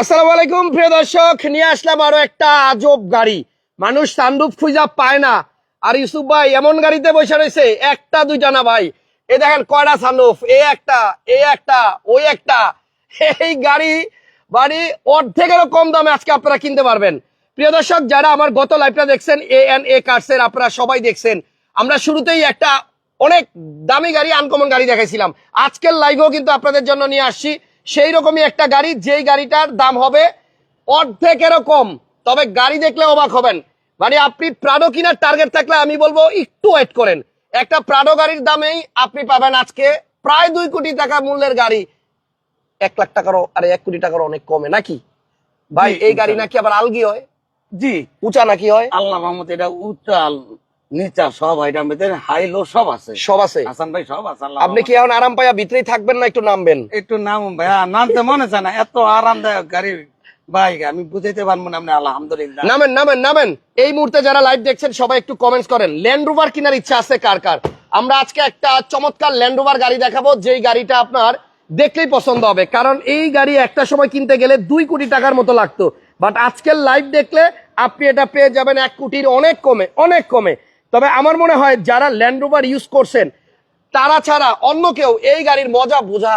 আসসালামু আলাইকুম, প্রিয় দর্শক। নিয়ে আসলাম আরও একটা আজব গাড়ি। মানুষ সানরুফ খুঁজা পায় না। আর ইউসুফ ভাই, এমন গাড়িতে বসে রয়েছে, একটা, দুইটা না ভাই। এ দেখেন কয়টা সানরুফ এ একটা এ একটা, ওই একটা। এই গাড়ি, বাড়ি অর্ধেকেরও কম দামে আজকে আপনারা কিনতে পারবেন। প্রিয় দর্শক, যারা আমার গত লাইভটা দেখছেন এ এন এ কার্সের আপনারা সবাই দেখছেন। আমরা শুরুতেই একটা অনেক দামি গাড়ি আনকমন গাড়ি দেখাইছিলাম। আজকের লাইভেও কিন্তু আপনাদের জন্য নিয়ে আসছি। সেই রকমই একটা গাড়ি যেই গাড়িটার দাম হবে অর্ধেকেরও কম। তবে গাড়ি দেখলে অবাক হবেন। মানে আপনি প্রাডো কিনার টার্গেট থাকলে আমি বলব একটু ওয়েট করেন। একটা প্রাডো গাড়ির দামেই আপনি পাবেন আজকে প্রায় দুই কোটি টাকা মূল্যের গাড়ি। এক লাখ টাকারও আর এক কোটি টাকারও অনেক কমে নাকি? ভাই এই গাড়ি নাকি আবার আলগি হয়? জি। উঁচা নাকি হয়? আল্লাহ রহমত এটা উচ্চাল নিচা সব আইটাম ভিতরে হাই লো সব আছে। সব আছে? হাসান ভাই সব আছে আল্লাহ আপনি কি এখন আরাম পাইয়া ভিতরেই থাকবেন না একটু নামবেন? একটু নাম ভাইয়া নামতে মনে চায় না এত আরামদায়ক গাড়ি। ভাই আমি বুঝাইতে পারব না আপনি আলহামদুলিল্লাহ। নামেন নামেন নামেন। এই মুহূর্তে যারা লাইভ দেখছেন সবাই একটু কমেন্টস করেন। ল্যান্ড রোভার কেনার ইচ্ছা আছে কার কার? আমরা আজকে একটা চমৎকার ল্যান্ড রোভার গাড়ি দেখাবো যেই গাড়িটা আপনার দেখলেই পছন্দ হবে। কারণ এই গাড়ি একটা সময় কিনতে গেলে দুই কোটি টাকার মতো লাগতো। বাট আজকের লাইভ দেখলে আপনি এটা পেয়ে যাবেন এক কোটির অনেক কমে অনেক কমে। তবে আমার মনে হয় যারা ল্যান্ড রোভার ইউজ করছেন, তারা ছাড়া অন্য কেউ এই গাড়ির মজা বোঝা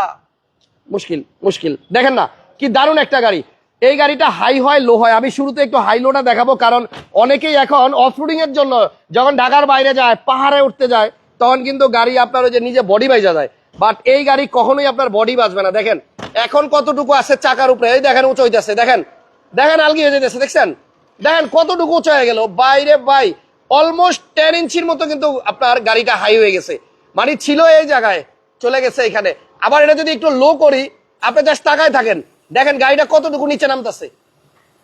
মুশকিল মুশকিল। দেখেন না, কি দারুণ একটা গাড়ি। এই গাড়িটা হাই হয় লো হয়। আমি শুরুতে একটু হাই লোটা দেখাবো, কারণ অনেকেই এখন অফরোডিং এর জন্য যখন ঢাকার বাইরে যায়, পাহাড়ে উঠতে যায়, তখন কিন্তু গাড়ি আপনার ওই যে নিজে বডি বাইজা যায়। বাট এই গাড়ি কখনোই আপনার বডি বাজবে না। দেখেন, এখন কতটুকু আছে চাকার উপরে? এই দেখেন, উঁচু হইতেছে। দেখেন দেখেন, আলগি হয়ে যেতেছে দেখছেন? দেখেন, কতটুকু উঁচু হয়ে গেল? বাইরে বাই অলমোস্ট টেন ইঞ্চির মতো কিন্তু আপনার গাড়িটা হাই হয়ে গেছে। মানে ছিল এই জায়গায়, চলে গেছে এখানে। আবার এটা যদি একটু লো করি, আপনি জাস্ট তাকায় থাকেন। দেখেন গাড়িটা কতটুকু নিচে নামতেছে।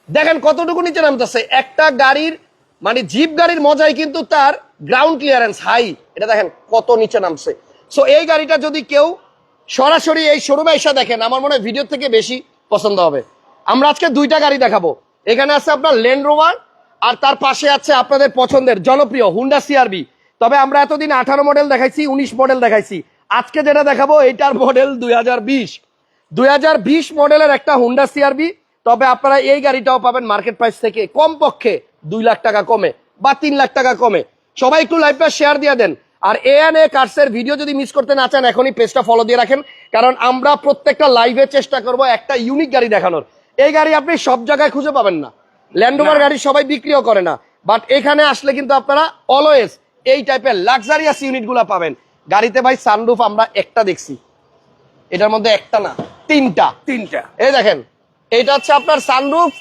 দেখেন কতটুকু নিচে নামতেছে। একটা গাড়ির মানে জিপ গাড়ির মজাই কিন্তু তার গ্রাউন্ড ক্লিয়ারেন্স হাই এটা দেখেন কত নিচে নামছে। সো এই গাড়িটা যদি কেউ সরাসরি এই শোরুমে এসে দেখেন, আমার মনে হয় ভিডিও থেকে বেশি পছন্দ হবে। আমরা আজকে দুইটা গাড়ি দেখাবো। এখানে আছে আপনার ল্যান্ড রোভার আর তার পাশে আছে আপনাদের পছন্দের জনপ্রিয় হুন্ডা সিআরবি তবে আমরা এতদিন আঠারো মডেল দেখাইছি, উনিশ মডেল দেখাইছি। আজকে যেটা দেখাবো, এটার মডেল দুই হাজার বিশ। দুই মডেলের একটা হুন্ডা সিআরবি তবে আপনারা এই গাড়িটাও পাবেন মার্কেট প্রাইস থেকে কমপক্ষে দুই লাখ টাকা কমে বা তিন লাখ টাকা কমে। সবাই একটু লাইভটা শেয়ার দিয়ে দেন। আর এ এন এ কার্সের ভিডিও যদি মিস করতে না চান, এখনই পেজটা ফলো দিয়ে রাখেন। কারণ আমরা প্রত্যেকটা লাইভে চেষ্টা করব একটা ইউনিক গাড়ি দেখানোর। এই গাড়ি আপনি সব জায়গায় খুঁজে পাবেন না। ল্যান্ডোভার গাড়ি সবাই বিক্রিও করে না। বাট এখানে আসলে কিন্তু আপনারা অলওয়েজ এই টাইপের লাক্সারিয়াস ইউনিটগুলো পাবেন। গাড়িতে ভাই সানরুফ আমরা একটা দেখছি। এটার মধ্যে একটা না তিনটা। তিনটা। এই দেখেন এটা হচ্ছে আপনার সানরুফ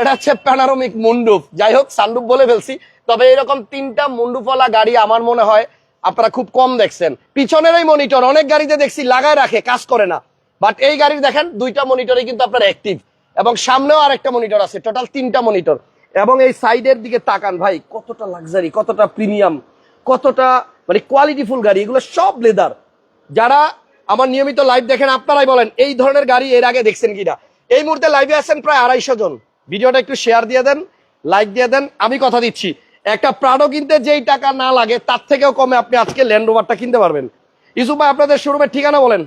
এটা হচ্ছে প্যানারোমিক মুন্ডুফ যাই হোক সানরুফ বলে ফেলছি। তবে এরকম তিনটা মুন্ডুফওয়ালা গাড়ি আমার মনে হয় আপনারা খুব কম দেখছেন। পিছনের এই মনিটর অনেক গাড়িতে দেখছি লাগায় রাখে কাজ করে না। বাট এই গাড়ির দেখেন দুইটা মনিটরে কিন্তু আপনার অ্যাক্টিভ এবং সামনেও আর একটা মনিটর আছে টোটাল তিনটা মনিটর এবং এই সাইডের দিকে তাকান ভাই, কতটা লাক্সারি কতটা প্রিমিয়াম কতটা মানে কোয়ালিটিফুল গাড়ি, এগুলো সব লেদার যারা আমার নিয়মিত লাইভ দেখেন, আপনারাই বলেন, এই ধরনের গাড়ি এর আগে দেখছেন কিনা? এই মুহূর্তে লাইভে আছেন প্রায় আড়াইশো জন। ভিডিওটা একটু শেয়ার দিয়ে দেন লাইক দিয়ে দেন, আমি কথা দিচ্ছি। একটা প্রাডো কিনতে যেই টাকা না লাগে, তার থেকেও কমে আপনি আজকে ল্যান্ড রোভারটা কিনতে পারবেন। ইসু ভাই, আপনাদের শোরুমের ঠিকানা বলেন।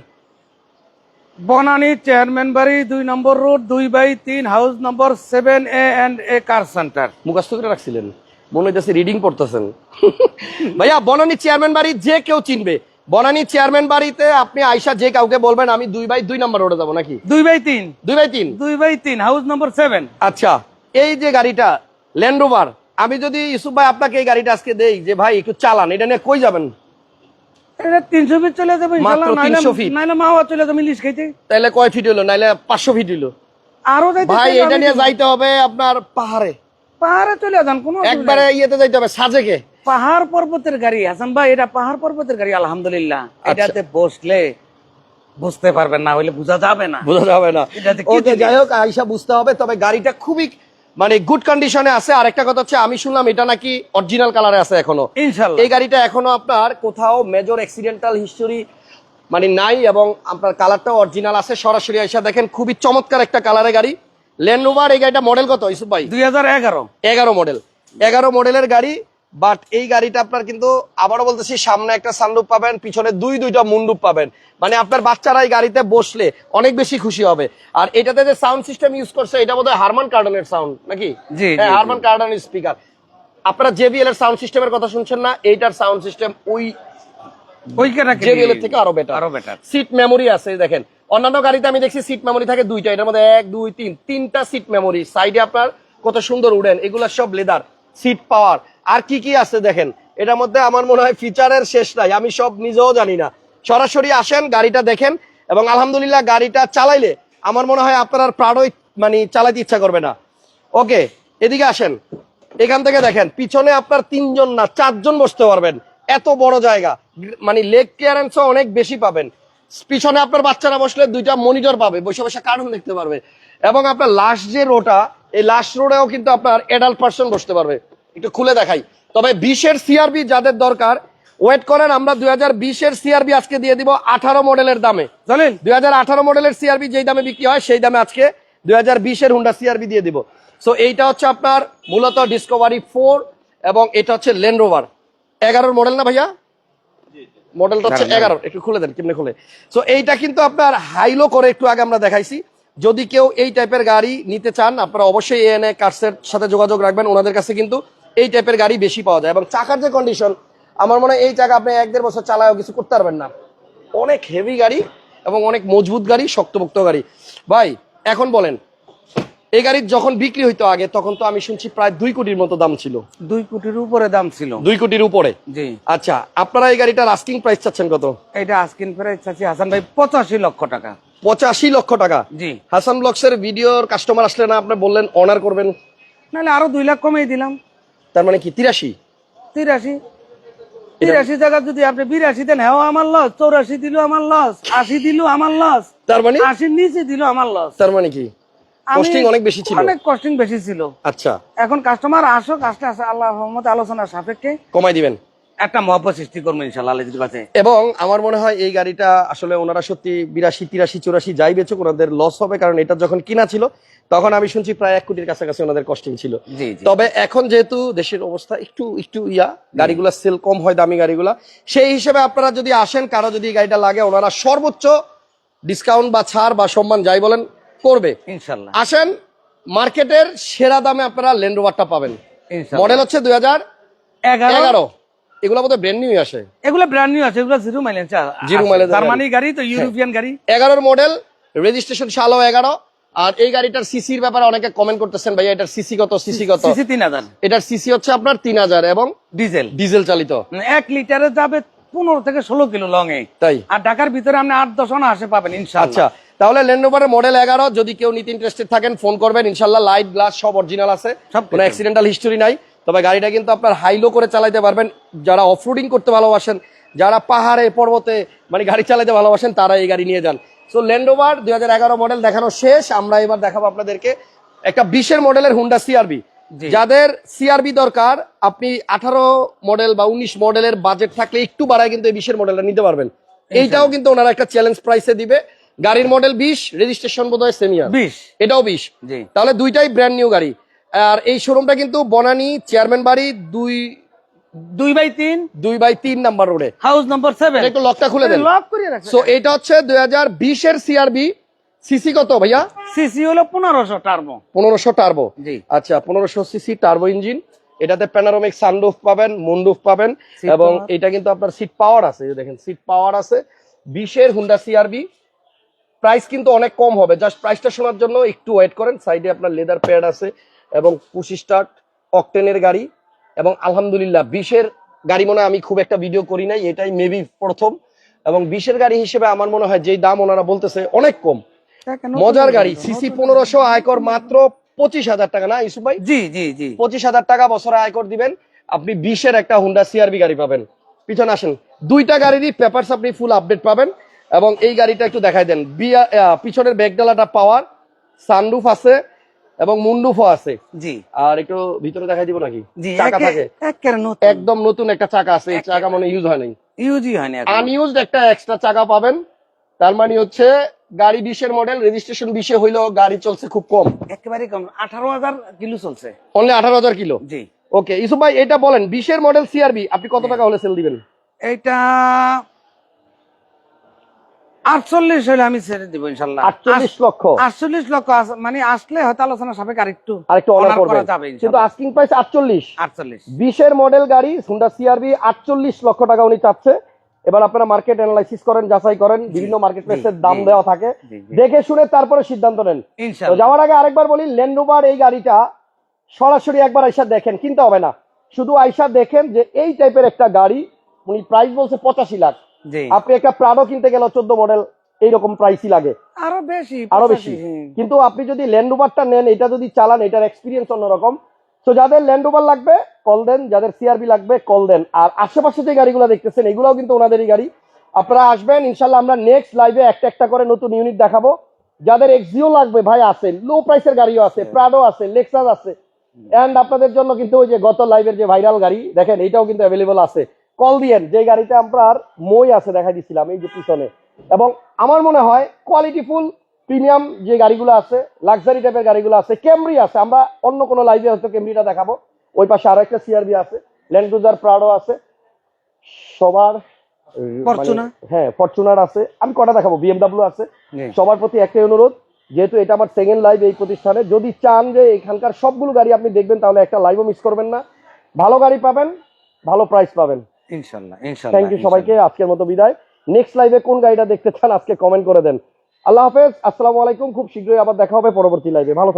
বনানী চেয়ারম্যান বাড়ি দুই নম্বর রোড দুই বাই তিন house number seven A and A car centre. মুখাস্ত করে রাখছিলেন। মনে হইতেছে রিডিং পড়তেছেন। ভাইয়া বনানী চেয়ারম্যান বাড়ি যে কেউ চিনবে। বনানী চেয়ারম্যান বাড়িতে আপনি আইসা যে কাউকে বলবেন আমি দুই বাই দুই নম্বর রোডে যাব নাকি? দুই বাই তিন। দুই বাই তিন? দুই বাই তিন হাউস নম্বর সেভেন। আচ্ছা এই যে গাড়িটা ল্যান্ড রোভার আমি যদি ইউসুফ ভাই আপনাকে এই গাড়িটা আজকে দেই যে ভাই একটু চালান এটা নিয়ে কই যাবেন? এটা ফিট চলে যাবে মাত্র 300 feet। নাইলে মাওয়া চলে যাবে ইলিশ খাইতে। তাহলে কয় ফিট হইল? নাইলে পাঁচশো ফিট হইল। আরও যাইতে ভাই এটা নিয়ে যাইতে হবে আপনার পাহাড়ে। পাহাড়ে চলে যান কোনো একবারে ইয়েতে যাইতে হবে সাজেকে। পাহাড় পর্বতের গাড়ি হাসান ভাই এটা পাহাড় পর্বতের গাড়ি আলহামদুলিল্লাহ। আচ্ছা। এটাতে বসলে বুঝতে পারবেন না হইলে বোঝা যাবে না। বোঝা যাবে না। ওকে যাই হোক আইসা বুঝতে হবে তবে গাড়িটা খুবই মানে গুড কন্ডিশনে আছে। আর একটা কথা হচ্ছে আমি শুনলাম এটা নাকি অরিজিনাল কালারে আছে এখনও। ইনশাল্লাহ। এই গাড়িটা এখনও আপনার কোথাও মেজর অ্যাক্সিডেন্টাল হিস্টোরি মানে নাই এবং আপনার কালারটাও অরিজিনাল আছে। সরাসরি এসে দেখেন খুবই চমৎকার একটা কালারের গাড়ি। ল্যান্ড রোভার এই গাড়িটা মডেল কত ইসুফ ভাই? দুই হাজার এগারো। এগারো মডেল এগারো মডেলের গাড়ি বাট এই গাড়িটা আপনার কিন্তু আবারও বলতেছি সামনে একটা সানরুপ পাবেন পিছনে দুই দুইটা মুন্ডুপ পাবেন। মানে আপনার বাচ্চারা এই গাড়িতে বসলে অনেক বেশি খুশি হবে। আর এটাতে যে সাউন্ড সিস্টেম ইউজ করছে এটা বোধহয় হারমান কার্ডনের সাউন্ড নাকি? হ্যাঁ হারমান কার্ডনের স্পিকার আপনারা জেবিএল এর সাউন্ড সিস্টেমের কথা শুনছেন না এইটার সাউন্ড সিস্টেম ওই জেবিএল এর থেকে আরও বেটার আরও বেটার সিট মেমোরি আছে দেখেন। অন্যান্য গাড়িতে আমি দেখছি সিট মেমোরি থাকে দুইটা এটার মধ্যে এক দুই তিন তিনটা সিট মেমোরি সাইডে আপনার কত সুন্দর উডেন এগুলা সব লেদার সিট পাওয়ার আর কি কি আছে দেখেন? এটার মধ্যে আমার মনে হয় ফিচারের শেষ নাই, আমি সব নিজেও জানি না। সরাসরি আসেন, গাড়িটা দেখেন, এবং আলহামদুলিল্লাহ গাড়িটা চালাইলে আমার মনে হয় আপনার প্রাডই মানে চালাইতে ইচ্ছা করবে না। ওকে, এদিকে আসেন। এখান থেকে দেখেন, পিছনে আপনার তিনজন না, চারজন বসতে পারবেন। এত বড় জায়গা মানে লেগ ক্লিয়ারেন্সও অনেক বেশি পাবেন। পিছনে আপনার বাচ্চারা বসলে দুইটা মনিটর পাবে, বসে বসে কার্টুন দেখতে পারবে। এবং আপনার লাস্ট যে রোটা এই লাস্ট রোডেও কিন্তু আপনার এডাল্ট পার্সন বসতে পারবে। একটু খুলে দেখাই। তবে বিশের সিআরবি যাদের দরকার ওয়েট করেন আমরা দুই হাজার বিশের সিআরবি আজকে দিয়ে দিব আঠারো মডেলের দামে। চলেন দুই হাজার আঠারো মডেলের সিআরবি যেই দামে বিক্রি হয় সেই দামে আজকে দুই হাজার বিশের হুন্ডা সিআরবি দিয়ে দিব। সো এইটা হচ্ছে আপনার মূলত ডিসকভারি ফোর এবং এটা হচ্ছে ল্যান্ড রোভার এগারোর মডেল না ভাইয়া? মডেলটা হচ্ছে। এগারো। একটু খুলে দেন কেমনে খুলে? সো এইটা কিন্তু আপনার হাইলো করে একটু আগে আমরা দেখাইছি। যদি কেউ এই টাইপের গাড়ি নিতে চান আপনারা অবশ্যই এএনএ কার্সের সাথে যোগাযোগ রাখবেন। ওনাদের কাছে কিন্তু এই টাইপের গাড়ি বেশি পাওয়া যায়। এবং চাকার যে কন্ডিশন আমার মনে হয় এই চাকা আপনি এক দেড় বছর চালায়ও কিছু করতে পারবেন না। অনেক হেভি গাড়ি এবং অনেক মজবুত গাড়ি শক্তপোক্ত গাড়ি। ভাই এখন বলেন এই গাড়ির যখন বিক্রি হইতো আগে তখন তো আমি শুনছি প্রায় দুই কোটির মতো দাম ছিল। দুই কোটির উপরে দাম ছিল। দুই কোটির উপরে? জি। আচ্ছা আপনারা এই গাড়িটার আস্কিং প্রাইস চাচ্ছেন কত? এটা আস্কিং প্রাইস আছে হাসান ভাই পঁচাশি লক্ষ টাকা। পঁচাশি লক্ষ টাকা? জি। হাসান ব্লগসের ভিডিওর কাস্টমার আসলে না আপনি বললেন অনার করবেন। নাহলে আরও দুই লাখ কমিয়ে দিলাম। তার মানে কি তিরাশি? তিরাশি। তিরাশি জায়গা যদি আপনি বিরাশি দেন হ্যাঁ আমার লস চৌরাশি দিল আমার লস আশি দিল আমার লস তার মানে? আশির নিচে দিল আমার লস তার মানে কি? Costing অনেক বেশি ছিল। অনেক কস্টিং বেশি ছিল। আচ্ছা। এখন কাস্টমার আসো কাজটা আল্লাহ রহমত আলোচনার সাপেক্ষে। কমাই দিবেন। একটা মহব্বত সৃষ্টি করব ইনশাল্লাহ আল্লাহর কাছে এবং আমার মনে হয় এই গাড়িটা আসলে ওনারা সত্যি বিরাশি তিরাশি চুরাশি যাই বেচুক ওনাদের লস হবে কারণ এটা যখন কিনা ছিল তখন আমি শুনছি প্রায় এক কোটির কাছাকাছি ওনাদের কস্টিং ছিল। তবে এখন যেহেতু দেশের অবস্থা একটু একটু ইয়া গাড়িগুলা সেল কম হয় দামি গাড়িগুলা সেই হিসেবে আপনারা যদি আসেন কারও যদি গাড়িটা লাগে ওনারা সর্বোচ্চ ডিসকাউন্ট বা ছাড় বা সম্মান যাই বলেন করবে। ইনশাল্লাহ। আসেন মার্কেটের সেরা দামে আপনারা ল্যান্ড রোভারটা পাবেন। মডেল হচ্ছে দুই হাজার এগারো। এগুলো বোধহয় ব্র্যান্ড নিউ আসে। এগুলো ব্র্যান্ড নিউ আছে এগুলো জিরো মাইলেজ mileage এর জার্মানি গাড়ি। তো ইউরোপিয়ান গাড়ি। এগারোর মডেল রেজিস্ট্রেশন সালও এগারো। আর এই গাড়িটার সিসির ব্যাপারে অনেকে কমেন্ট করতেছেন ভাইয়া এটার সিসি কত সিসি কত? সিসি তিন হাজার। এটার সিসি হচ্ছে আপনার তিন হাজার এবং ডিজেল ডিজেল চালিত। এক লিটারে যাবে পনেরো থেকে ষোলো কিলো লং এ। তাই? আর ঢাকার ভিতরে আপনি আট দশ আসে পাবেন আচ্ছা তাহলে ল্যান্ডোভারের মডেল এগারো যদি কেউ নিতে ইন্টারেস্টেড থাকেন ফোন করবেন ইনশাল্লাহ লাইট গ্লাস সব অরিজিনাল আছে। কোনো। অ্যাক্সিডেন্টাল হিস্টোরি নাই। তবে গাড়িটা কিন্তু আপনার হাইলো করে চালাইতে পারবেন। যারা অফরোডিং করতে ভালোবাসেন যারা পাহাড়ে পর্বতে মানে গাড়ি চালাতে ভালোবাসেন তারা এই গাড়ি নিয়ে যান। সো ল্যান্ডোভার দুই হাজার এগারো মডেল দেখানো শেষ। আমরা এবার দেখাবো আপনাদেরকে একটা বিশের মডেলের হুন্ডা সিআরবি। যাদের সিআরবি দরকার আপনি আঠারো মডেল বা উনিশ মডেলের বাজেট থাকলে একটু বাড়ায় কিন্তু এই বিশের মডেলটা নিতে পারবেন। এইটাও কিন্তু ওনারা একটা চ্যালেঞ্জ প্রাইসে দিবে। গাড়ির মডেল বিশ রেজিস্ট্রেশন বোধ হয় সেমিয়ার বিশ। এটাও বিশ। তাহলে দুইটাই ব্র্যান্ড নিউ গাড়ি। আর এই শোরুমটা কিন্তু বনানী চেয়ারম্যান বাড়ি দুই দুই বাই তিন? দুই বাই তিন নাম্বার রোডে হাউস নম্বর সেভেন একটু লকটা খুলে দেন। লক করে রাখছে সো এটা হচ্ছে দুই হাজার বিশের সিআরবি সিসি কত ভাইয়া? সিসি হলো পনেরোশো টার্বো পনেরোশো টার্বো জি। আচ্ছা পনেরোশো সিসি টার্বো ইঞ্জিন এটাতে প্যানারোমিক সানরুফ পাবেন মুনরুফ পাবেন। এবং এটা কিন্তু আপনার সিট পাওয়ার আছে দেখেন সিট পাওয়ার আছে। বিশের হুন্ডা সিআরবি প্রাইস কিন্তু অনেক কম হবে। জাস্ট প্রাইসটা শোনার জন্য একটু ওয়েট করেন। সাইডে আপনার লেদার প্যাড আছে। এবং পুশি স্টার্ট অকটেনের গাড়ি এবং আলহামদুলিল্লাহ বিশের গাড়ি মনে আমি খুব একটা ভিডিও করি নাই এটাই মেবি প্রথম। এবং বিশের গাড়ি হিসেবে আমার মনে হয় যেই দাম ওনারা বলতেছে অনেক কম। মজার গাড়ি সিসি পনেরোশো আয়কর মাত্র পঁচিশ হাজার টাকা না ইসুফ ভাই? জি জি জি। পঁচিশ হাজার টাকা বছরে আয়কর দিবেন আপনি বিশের একটা হুন্ডা সিআরবি গাড়ি পাবেন। পিছনে আসেন দুইটা গাড়িরই পেপারস আপনি ফুল আপডেট পাবেন এবং এই গাড়িটা একটু দেখাই দেন। পিছনের ব্যাগডালাটা পাওয়ার সানরুফ আছে এবং মুন্ডুফও আছে। জি। আর একটু ভিতরে দেখাই দিব নাকি? চাকা থাকে। একদম নতুন একটা চাকা আছে। এই চাকা মনে ইউজ হয় নাই। ইউজি হয়নি এখন। আনইউজড একটা এক্সট্রা চাকা পাবেন। তার মানে হচ্ছে গাড়ি বিশের মডেল রেজিস্ট্রেশন বিশে হইলেও গাড়ি চলছে খুব কম। একেবারে কম। আঠারো হাজার কিলো চলছে। অনলি আঠারো হাজার কিলো? জি। ওকে ইসুফ ভাই এটা বলেন বিশের মডেল সিআরবি আপনি কত টাকা হলে সেল দিবেন? এইটা আটচল্লিশ হলে আমি ছেড়ে দিব ইনশাল্লাহ। আটচল্লিশ লক্ষ? আটচল্লিশ লক্ষ মানে আসলে হয়তো আলোচনা সাপেক্ষে আরেকটু আরেকটু honor করা যাবে কিন্তু আস্কিং প্রাইস আটচল্লিশ। আটচল্লিশ। বিশের মডেল গাড়ি হুন্ডা সিআরবি আটচল্লিশ লক্ষ টাকা উনি চাচ্ছে। এবার আপনারা মার্কেট অ্যানালাইসিস করেন যাচাই করেন বিভিন্ন মার্কেট প্লেসের দাম দেওয়া থাকে। দেখে শুনে তারপরে সিদ্ধান্ত নেন। যাওয়ার আগে আরেকবার বলি ল্যান্ডোভার এই গাড়িটা সরাসরি একবার আইসা দেখেন কিনতে হবে না। শুধু আইসা দেখেন যে এই টাইপের একটা গাড়ি উনি প্রাইস বলছে পঁচাশি লাখ। আপনি একটা প্রাডো কিনতে গেলে চোদ্দ মডেল এইরকম প্রাইসই লাগে। আরও বেশি আরও বেশি। কিন্তু আপনি যদি ল্যান্ড রোভারটা নেন এটা যদি চালান এটার এক্সপিরিয়েন্স অন্যরকম। তো যাদের ল্যান্ড রোভার লাগবে কল দেন। যাদের সিআরবি লাগবে কল দেন। আর আশেপাশে যে গাড়িগুলো দেখতেছেন এগুলোও কিন্তু ওনাদেরই গাড়ি। আপনারা আসবেন ইনশাল্লাহ আমরা নেক্সট লাইভে একটা একটা করে নতুন ইউনিট দেখাবো। যাদের এক্সিও লাগবে ভাই আছে। লো প্রাইসের গাড়িও আছে প্রাডো আছে লেক্সাস আছে। এন্ড আপনাদের জন্য কিন্তু ওই যে গত লাইভের যে ভাইরাল গাড়ি দেখেন এটাও কিন্তু অ্যাভেলেবল আছে। কল দিয়েন যে গাড়িতে আপনার মই আছে দেখা দিছিলাম এই যে পিছনে। এবং আমার মনে হয় কোয়ালিটিফুল প্রিমিয়াম যে গাড়িগুলো আছে লাক্সারি টাইপের গাড়িগুলো আছে ক্যামরি আছে আমরা অন্য কোনো লাইভে হয়তো ক্যামরিটা দেখাবো। ওই পাশে আরও একটা সিআরবি আছে ল্যান্ড ক্রুজার প্রাডো আছে। সবার মানে- হ্যাঁ ফরচুনার আছে। আমি কটা দেখাবো? বিএমডাব্লিউ আছে। সবার প্রতি একটাই অনুরোধ যেহেতু এটা আমার সেকেন্ড লাইভ এই প্রতিষ্ঠানে যদি চান যে এখানকার সবগুলো গাড়ি আপনি দেখবেন তাহলে একটা লাইভও মিস করবেন না। ভালো গাড়ি পাবেন ভালো প্রাইস পাবেন। ইনশাল্লাহ ইনশাল্লাহ থ্যাংক ইউ সবাইকে আজকের মতো বিদায়। নেক্সট লাইভে কোন গাড়িটা দেখতে চান আজকে কমেন্ট করে দেন। আল্লাহ হাফেজ আসসালামু আলাইকুম খুব শীঘ্রই আবার দেখা হবে পরবর্তী লাইভে ভালো থাকবেন